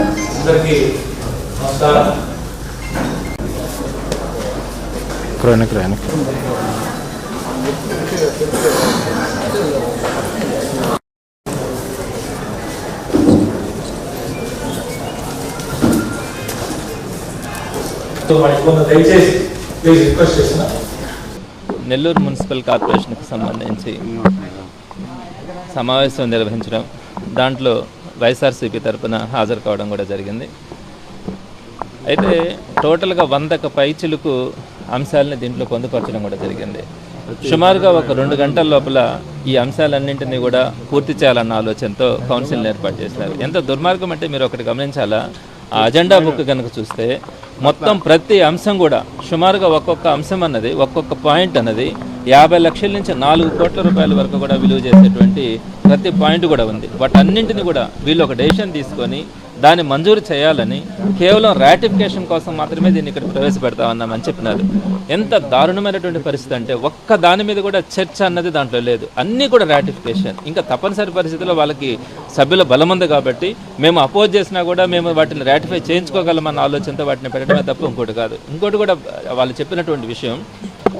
అందరికీ నమస్కారం. Chronic chronic. So వాటి కొంత దయచేసి ప్లీజ్ రిక్వెస్ట్ చేస్తున్నా. నెల్లూరు మున్సిపల్ కార్పొరేషన్కి సంబంధించి సమావేశం నిర్వహించడం దాంట్లో వైఎస్ఆర్సీపీ తరపున హాజరు కావడం కూడా జరిగింది. అయితే టోటల్గా వందకు పైచిలుకు అంశాలని దీంట్లో పొందుపరచడం కూడా జరిగింది. సుమారుగా ఒక రెండు గంటల లోపల ఈ అంశాలన్నింటినీ కూడా పూర్తి చేయాలన్న ఆలోచనతో కౌన్సిల్ని ఏర్పాటు చేశారు. ఎంత దుర్మార్గం అంటే మీరు ఒకటి గమనించాలా? ఆ అజెండా బుక్ కనుక చూస్తే మొత్తం ప్రతి అంశం కూడా సుమారుగా ఒక్కొక్క అంశం అన్నది ఒక్కొక్క పాయింట్ అన్నది యాభై లక్షల నుంచి నాలుగు కోట్ల రూపాయల వరకు కూడా విలువ చేసేటువంటి ప్రతి పాయింట్ కూడా ఉంది. వాటన్నింటిని కూడా వీళ్ళు ఒక డెసిషన్ తీసుకొని దాన్ని మంజూరు చేయాలని కేవలం రాటిఫికేషన్ కోసం మాత్రమే దీన్ని ఇక్కడ ప్రవేశపెడతామన్నామని చెప్పినారు. ఎంత దారుణమైనటువంటి పరిస్థితి అంటే ఒక్క దాని మీద కూడా చర్చ అన్నది దాంట్లో లేదు. అన్నీ కూడా రాటిఫికేషన్. ఇంకా తప్పనిసరి పరిస్థితుల్లో వాళ్ళకి సభ్యుల బలం ఉంది కాబట్టి మేము అపోజ్ చేసినా కూడా మేము వాటిని రాటిఫై చేయించుకోగలమన్న ఆలోచనతో వాటిని పెట్టడమే తప్ప ఇంకోటి కాదు. ఇంకోటి కూడా వాళ్ళు చెప్పినటువంటి విషయం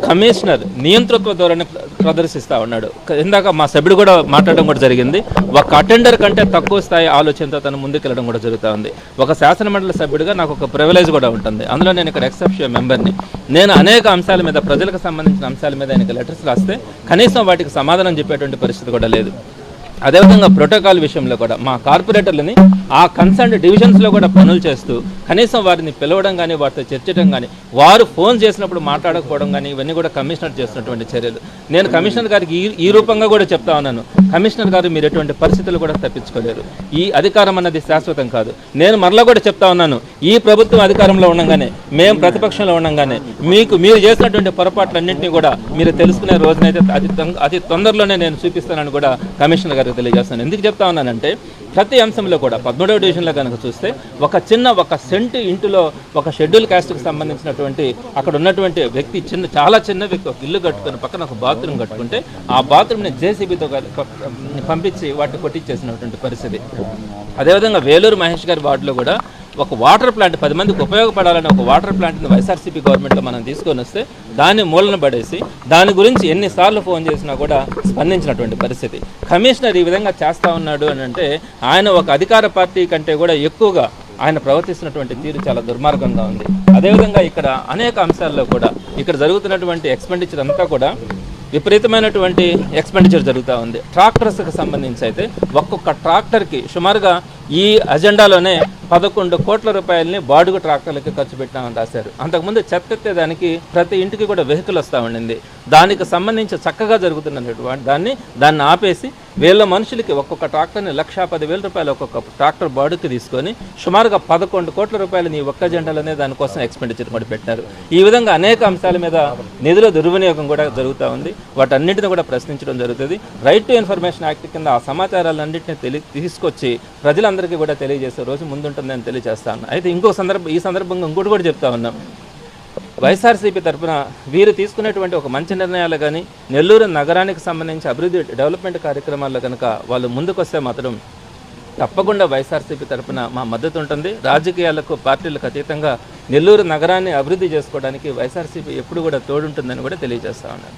కమిషనర్ నియంతృత్వ ధోరణి ప్రదర్శిస్తూ ఉన్నాడు. ఇందాక మా సభ్యుడు కూడా మాట్లాడడం కూడా జరిగింది. ఒక అటెండర్ కంటే తక్కువ స్థాయి ఆలోచనతో తను ముందుకెళ్ళడం కూడా జరుగుతూ ఉంది ఒక శాసనమండలి సభ్యుడిగా నాకు ఒక ప్రివిలేజ్ కూడా ఉంటుంది. అందులో నేను ఇక్కడ ఎక్సెప్షన్ మెంబర్ని. నేను అనేక అంశాల మీద ప్రజలకు సంబంధించిన అంశాల మీద ఆయనకి లెటర్స్ రాస్తే కనీసం వాటికి సమాధానం చెప్పేటువంటి పరిస్థితి కూడా లేదు. అదేవిధంగా ప్రోటోకాల్ విషయంలో కూడా మా కార్పొరేటర్లని ఆ కన్సర్న్ డివిజన్స్లో కూడా పనులు చేస్తూ కనీసం వారిని పిలవడం కానీ వారితో చర్చడం కానీ వారు ఫోన్ చేసినప్పుడు మాట్లాడకపోవడం కానీ ఇవన్నీ కూడా కమిషనర్ చేస్తున్నటువంటి చర్యలు. నేను కమిషనర్ గారికి ఈ ఈ రూపంగా కూడా చెప్తా ఉన్నాను. కమిషనర్ గారు మీరు ఎటువంటి పరిస్థితులు కూడా తప్పించుకోలేరు. ఈ అధికారం అన్నది శాశ్వతం కాదు. నేను మరలా కూడా చెప్తా ఉన్నాను. ఈ ప్రభుత్వం అధికారంలో ఉండగానే మేము ప్రతిపక్షంలో ఉండగానే మీకు మీరు చేసినటువంటి పొరపాట్లన్నింటినీ కూడా మీరు తెలుసుకునే రోజునైతే అతి అతి తొందరలోనే నేను చూపిస్తానని కూడా కమిషనర్ గారికి తెలియజేస్తాను. ఎందుకు చెప్తా ఉన్నానంటే ప్రతి అంశంలో కూడా పద్మ పదమూడవ డివిజన్లో కనుక చూస్తే ఒక చిన్న ఒక సెంటు ఇంటిలో ఒక షెడ్యూల్ క్యాస్ట్కి సంబంధించినటువంటి అక్కడ ఉన్నటువంటి వ్యక్తి చిన్న చాలా చిన్న వ్యక్తి ఒక ఇల్లు కట్టుకుని పక్కన ఒక బాత్రూమ్ కట్టుకుంటే ఆ బాత్రూమ్ని జేసీబీతో పంపించి వాటిని కొట్టించేసినటువంటి పరిస్థితి. అదేవిధంగా వేలూరు మహేష్ గారి వార్డులో కూడా ఒక వాటర్ ప్లాంట్ పది మందికి ఉపయోగపడాలని ఒక వాటర్ ప్లాంట్ని వైఎస్ఆర్సీపీ గవర్నమెంట్లో మనం తీసుకొని వస్తే దాన్ని మూలన పడేసి దాని గురించి ఎన్నిసార్లు ఫోన్ చేసినా కూడా స్పందించినటువంటి పరిస్థితి. కమిషనర్ ఈ విధంగా చేస్తా ఉన్నాడు అని అంటే ఆయన ఒక అధికార పార్టీ కంటే కూడా ఎక్కువగా ఆయన ప్రవర్తిస్తున్నటువంటి తీరు చాలా దుర్మార్గంగా ఉంది. అదేవిధంగా ఇక్కడ అనేక అంశాల్లో కూడా ఇక్కడ జరుగుతున్నటువంటి ఎక్స్పెండిచర్ అంతా కూడా విపరీతమైనటువంటి ఎక్స్పెండిచర్ జరుగుతూ ఉంది. ట్రాక్టర్స్కి సంబంధించి అయితే ఒక్కొక్క ట్రాక్టర్కి సుమారుగా ఈ అజెండాలోనే పదకొండు కోట్ల రూపాయలని బాడుగు ట్రాక్టర్లకి ఖర్చు పెట్టామని రాశారు. అంతకుముందు చెత్తెత్తేదానికి ప్రతి ఇంటికి కూడా వెహికల్ వస్తూ ఉండింది. దానికి సంబంధించి చక్కగా జరుగుతున్నటువంటి దాన్ని దాన్ని ఆపేసి వీళ్ళ మనుషులకి ఒక్కొక్క ట్రాక్టర్ని లక్షా పదివేల రూపాయలు ఒక్కొక్క ట్రాక్టర్ బాడుకి తీసుకొని సుమారుగా పదకొండు కోట్ల రూపాయలు నీ ఒక్క జెండాలోనే దానికోసం ఎక్స్పెండిచర్ కూడా పెట్టారు ఈ విధంగా అనేక అంశాల మీద నిధుల దుర్వినియోగం కూడా జరుగుతూ ఉంది. వాటన్నిటిని కూడా ప్రశ్నించడం జరుగుతుంది. రైట్ టు ఇన్ఫర్మేషన్ యాక్ట్ కింద ఆ సమాచారాలన్నింటినీ తెలి తీసుకొచ్చి ప్రజలందరికీ కూడా తెలియజేసే రోజు ముందుంటుందని తెలియజేస్తాను అయితే ఇంకో సందర్భం ఈ సందర్భంగా ఇంకోటి కూడా చెప్తా ఉన్నాం. వైఎస్ఆర్సీపీ తరఫున వీరు తీసుకునేటువంటి ఒక మంచి నిర్ణయాలు కానీ నెల్లూరు నగరానికి సంబంధించి అభివృద్ధి డెవలప్మెంట్ కార్యక్రమాల్లో కనుక వాళ్ళు ముందుకొస్తే మాత్రం తప్పకుండా వైఎస్ఆర్సీపీ తరఫున మా మద్దతు ఉంటుంది. రాజకీయాలకు పార్టీలకు అతీతంగా నెల్లూరు నగరాన్ని అభివృద్ధి చేసుకోవడానికి వైఎస్ఆర్సీపీ ఎప్పుడు కూడా తోడుంటుందని కూడా తెలియజేస్తా ఉన్నాను.